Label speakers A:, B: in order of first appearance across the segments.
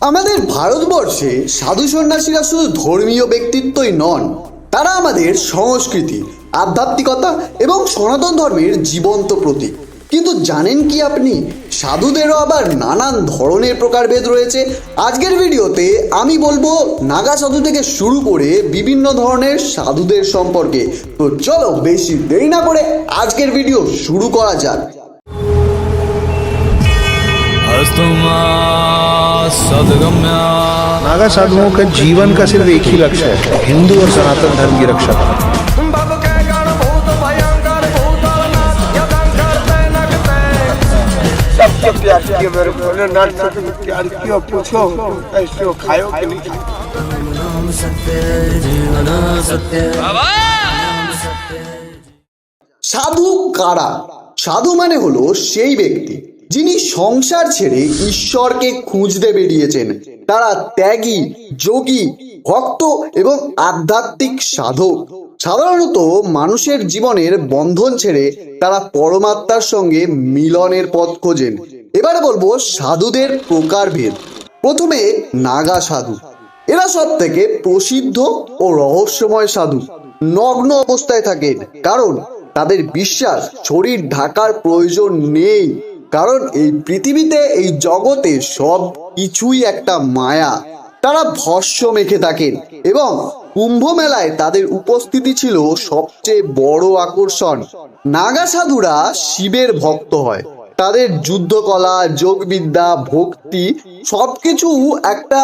A: আমাদের ভারতবর্ষে সাধু সন্ন্যাসীরা শুধু ধর্মীয় ব্যক্তিত্বই নন, তারা আমাদের সংস্কৃতি, আধ্যাত্মিকতা এবং সনাতন ধর্মের জীবন্ত প্রতীক। কিন্তু জানেন কি আপনি? সাধুদেরও আবার নানান ধরনের প্রকারভেদ রয়েছে। আজকের ভিডিওতে আমি বলব, নাগা সাধু থেকে শুরু করে বিভিন্ন ধরনের সাধুদের সম্পর্কে। তো চলো বেশি দেরি না করে আজকের ভিডিও শুরু করা যাক।
B: नागा साधुओं का जीवन का सिर्फ एक ही लक्ष्य है हिंदू और सनातन धर्म की रक्षा करना
C: बाबू के गण भूत भयंकर भूतलनाथ यदंकर तैनक तैन
D: सबसे प्यार किया मेरे भोलेनाथ से भी प्यार किया पूछो ऐसे हो खायो कि नहीं खायो
A: সাধু কারা সাধু মানে হলো সেই ব্যক্তি যিনি সংসার ছেড়ে ঈশ্বরকে খুঁজতে বেরিয়েছেন, তারা ত্যাগী, যোগী, ভক্ত এবং আধ্যাত্মিক সাধক। সাধারণত মানুষের জীবনের বন্ধন ছেড়ে তারা পরমাত্মার সঙ্গে মিলনের পথ খোঁজেন। এবারে বলব সাধুদের প্রকারভেদ। প্রথমে নাগা সাধু। এরা সব থেকে প্রসিদ্ধ ও রহস্যময় সাধু। নগ্ন অবস্থায় থাকেন, কারণ তাদের বিশ্বাস, শরীর ঢাকার প্রয়োজন নেই। কারণ এই পৃথিবীতে এই জগতে সব কিছুই একটা মায়া। তারা ভস্য মেখে থাকেন এবং কুম্ভ মেলায় তাদের উপস্থিতি ছিল সবচেয়ে বড় আকর্ষণ। নাগা সাধুরা শিবের ভক্ত হয়। তাদের যুদ্ধকলা, যোগবিদ্যা, ভক্তি সবকিছু একটা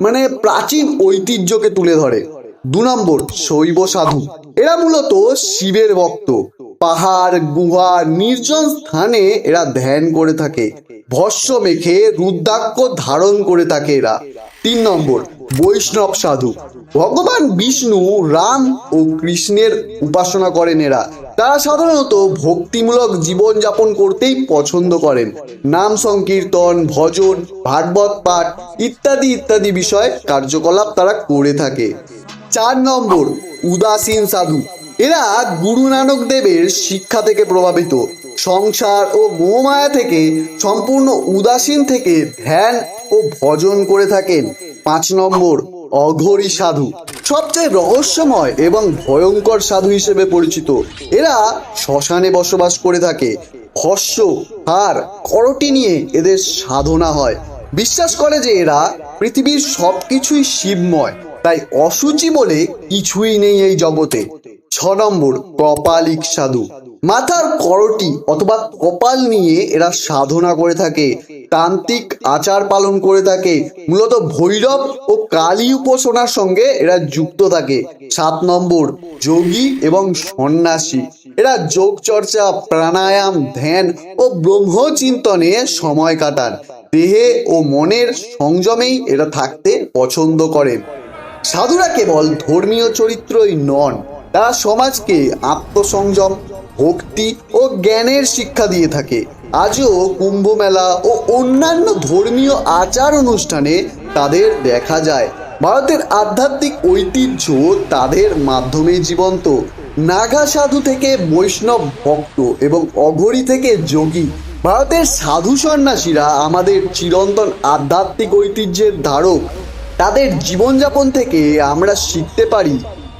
A: মানে প্রাচীন ঐতিহ্যকে তুলে ধরে। দু নম্বর শৈব সাধু এরা মূলত শিবের ভক্ত। পাহাড়, গুহা, নির্জন স্থানে এরা ধ্যান করে থাকে। ভস্য মেখে রুদ্রাক্ষ ধারণ করে থাকে এরা। তিন নম্বর, বৈষ্ণব সাধু। ভগবান বিষ্ণু, রাম ও কৃষ্ণের উপাসনা করেন এরা। তারা সাধারণত ভক্তিমূলক জীবনযাপন করতেই পছন্দ করেন। নাম সংকীর্তন, ভজন, ভাগবত পাঠ ইত্যাদি ইত্যাদি বিষয়ে কার্যকলাপ তারা করে থাকে। চার নম্বর, উদাসীন সাধু। এরা গুরু নানক দেবের শিক্ষা থেকে প্রভাবিত। সংসার ও মোহমায়া থেকে, সম্পূর্ণ উদাসীন থেকে ধ্যান ও ভজন করে থাকেন। পাঁচ নম্বর, অঘরী সাধু। সবচেয়ে রহস্যময় এবং ভয়ঙ্কর সাধু হিসেবে পরিচিত। এরা শ্মশানে বসবাস করে থাকে। ভস্য, হার, করটি নিয়ে এদের সাধনা হয়। বিশ্বাস করে যে এরা পৃথিবীর সবকিছুই শিবময়। তাই অসুচি বলে কিছুই নেই এই জগতে। ছ নম্বর, কপালিক সাধু। মাথার করটি অথবা কপাল নিয়ে এরা সাধনা করে থাকে, তান্ত্রিক আচার পালন করে থাকে, মূলত ভৈরব ও কালী উপাসনার সঙ্গে এরা যুক্ত থাকে। সাত নম্বর, যোগী এবং সন্ন্যাসী। এরা যোগ চর্চা প্রাণায়াম, ধ্যান ও ব্রহ্মচিন্তনে সময় কাটান। দেহে ও মনের সংযমেই এরা থাকতে পছন্দ করেন। সাধুরা কেবল ধর্মীয় চরিত্রই নন তারা সমাজকে আত্মসংযম, ভক্তি ও জ্ঞানের শিক্ষা দিয়ে থাকে। আজও কুম্ভ মেলা ও অন্যান্য ধর্মীয় আচার অনুষ্ঠানে তাদের দেখা যায়। ভারতের আধ্যাত্মিক ঐতিহ্য তাদের মাধ্যমে জীবন্ত। নাগা সাধু থেকে বৈষ্ণব ভক্ত এবং অঘরী থেকে যোগী। ভারতের সাধু সন্ন্যাসীরা আমাদের চিরন্তন আধ্যাত্মিক ঐতিহ্যের ধারক। তাদের জীবনযাপন থেকে আমরা শিখতে পারি।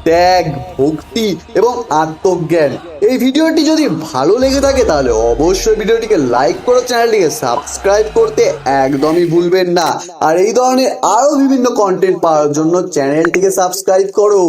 A: ত্যাগ, ভক্তি এবং আত্মজ্ঞান। এই ভিডিওটি যদি ভালো লেগে থাকে, তাহলে অবশ্যই ভিডিওটিকে লাইক করো চ্যানেলটিকে সাবস্ক্রাইব করতে একদমই ভুলবেন না। আর এই ধরনের আরও বিভিন্ন কন্টেন্ট পাওয়ার জন্য চ্যানেলটিকে সাবস্ক্রাইব করো।